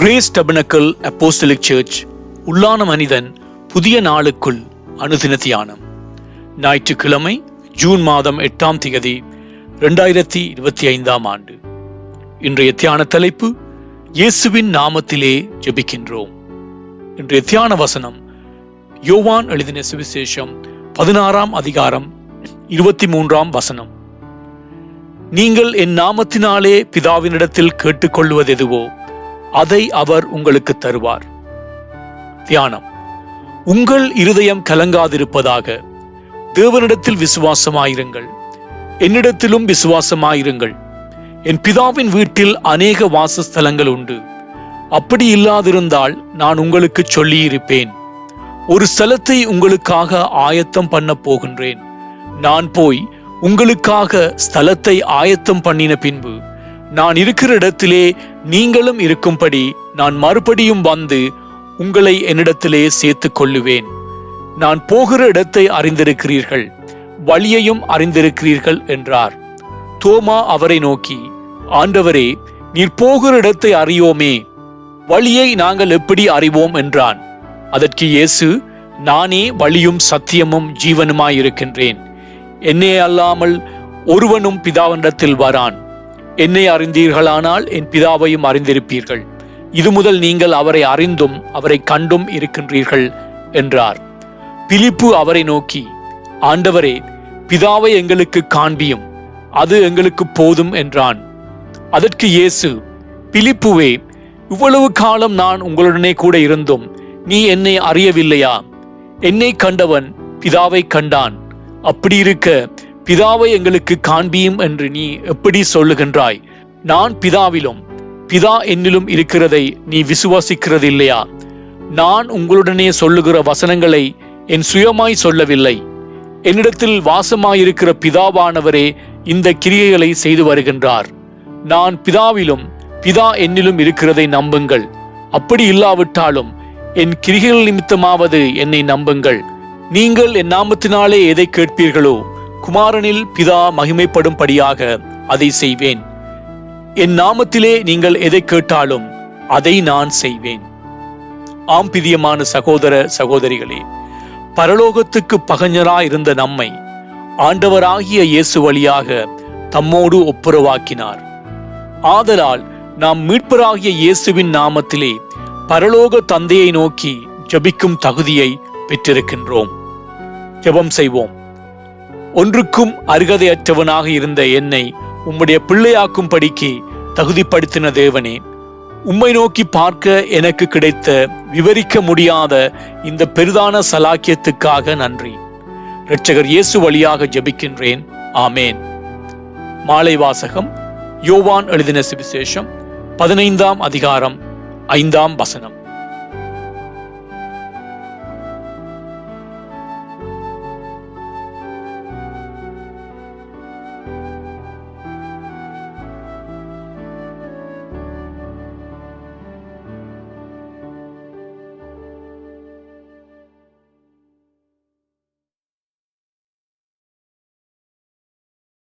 Grace tabernacle apostolic search உள்ளான மனிதன் புதிய நாளுக்குள் அனுதின தியானம் ஞாயிற்றுக்கிழமை ஜூன் மாதம் எட்டாம் தேதி இரண்டாயிரத்தி இருபத்தி ஐந்தாம் ஆண்டு. இன்றைய தியான தலைப்பு இயேசுவின் நாமத்திலே ஜெபிக்கின்றோம். இன்றைய தியான வசனம் யோவான் எழுதின சுவிசேஷம் பதினாறாம் அதிகாரம் இருபத்தி மூன்றாம் வசனம். நீங்கள் என் நாமத்தினாலே பிதாவினிடத்தில் கேட்டுக்கொள்வது எதுவோ அதை அவர் உங்களுக்கு தருவார். தியானம். உங்கள் இருதயம் கலங்காதிருப்பதாக தேவனிடத்தில் விசுவாசமாயிருங்கள். என்னிடத்திலும் விசுவாசமாயிருங்கள். என் பிதாவின் வீட்டில் அநேக வாசஸ்தலங்கள் உண்டு. அப்படி இல்லாதிருந்தால் நான் உங்களுக்கு சொல்லியிருப்பேன். ஒரு ஸ்தலத்தை உங்களுக்காக ஆயத்தம் பண்ண போகின்றேன். நான் போய் உங்களுக்காக ஸ்தலத்தை ஆயத்தம் பண்ணின பின்பு நான் இருக்கிற இடத்திலே நீங்களும் இருக்கும்படி நான் மறுபடியும் வந்து உங்களை என்னிடத்திலே சேர்த்துக் கொள்ளுவேன். நான் போகிற இடத்தை அறிந்திருக்கிறீர்கள் வழியையும் அறிந்திருக்கிறீர்கள் என்றார். தோமா அவரை நோக்கி ஆண்டவரே நீர் போகிற இடத்தை அறியோமே வழியை நாங்கள் எப்படி அறிவோம்? என்றான். அதற்கு இயேசு நானே வழியும் சத்தியமும் ஜீவனுமாயிருக்கின்றேன். என்னே அல்லாமல் ஒருவனும் பிதாவனிடத்தில் வரான். என்னை அறிந்தீர்களானால் என் பிதாவையும் அறிந்திருப்பீர்கள். இது முதல் நீங்கள் அவரை அறிந்தும் அவரை கண்டும் இருக்கின்றீர்கள் என்றார். பிலிப்பு அவரை நோக்கி ஆண்டவரே பிதாவை எங்களுக்கு காண்பியும் அது எங்களுக்கு போதும் என்றான். அதற்கு இயேசு பிலிப்புவே இவ்வளவு காலம் நான் உங்களுடனே கூட இருந்தும் நீ என்னை அறியவில்லையா? என்னை கண்டவன் பிதாவை கண்டான். அப்படி இருக்க பிதாவை எங்களுக்கு காண்பியும் என்று நீ எப்படி சொல்லுகின்றாய்? நான் பிதாவிலும் பிதா என்னிலும் இருக்கிறதை நீ விசுவாசிக்கிறது இல்லையா நான் உங்களுடனே சொல்லுகிற வசனங்களை என் சுயமாய் சொல்லவில்லை. என்னிடத்தில் வாசமாயிருக்கிற பிதாவானவரே இந்த கிரியைகளை செய்து வருகின்றார். நான் பிதாவிலும் பிதா என்னிலும் இருக்கிறதை நம்புங்கள். அப்படி இல்லாவிட்டாலும் என் கிரிகைகள் நிமித்தமாவது என்னை நம்புங்கள். நீங்கள் என் நாமத்தினாலே எதை கேட்பீர்களோ குமாரனில் பிதா மகிமைப்படும்படியாக அதை செய்வேன். என் நாமத்திலே நீங்கள் எதை கேட்டாலும் அதை நான் செய்வேன். ஆம் பிரியமான சகோதர சகோதரிகளே பரலோகத்துக்கு பகஞ்சராய் இருந்த நம்மை ஆண்டவராகிய இயேசு வழியாக தம்மோடு ஒப்புரவாக்கினார். ஆதலால் நாம் மீட்பராகிய இயேசுவின் நாமத்திலே பரலோக தந்தையை நோக்கி ஜபிக்கும் தகுதியை பெற்றிருக்கின்றோம். ஜெபம் செய்வோம். ஒன்றுக்கும் அருகதையற்றவனாக இருந்த என்னை உம்முடைய பிள்ளையாக்கும் படிக்கு தகுதிப்படுத்தின தேவனே. உம்மை நோக்கி பார்க்க எனக்கு கிடைத்த விவரிக்க முடியாத இந்த பெரிதான சலாக்கியத்துக்காக நன்றி. இரட்சகர் இயேசு வழியாக ஜெபிக்கின்றேன். ஆமேன். மாலை வாசகம் யோவான் எழுதின சுவிசேஷம் பதினைந்தாம் அதிகாரம் ஐந்தாம் வசனம்.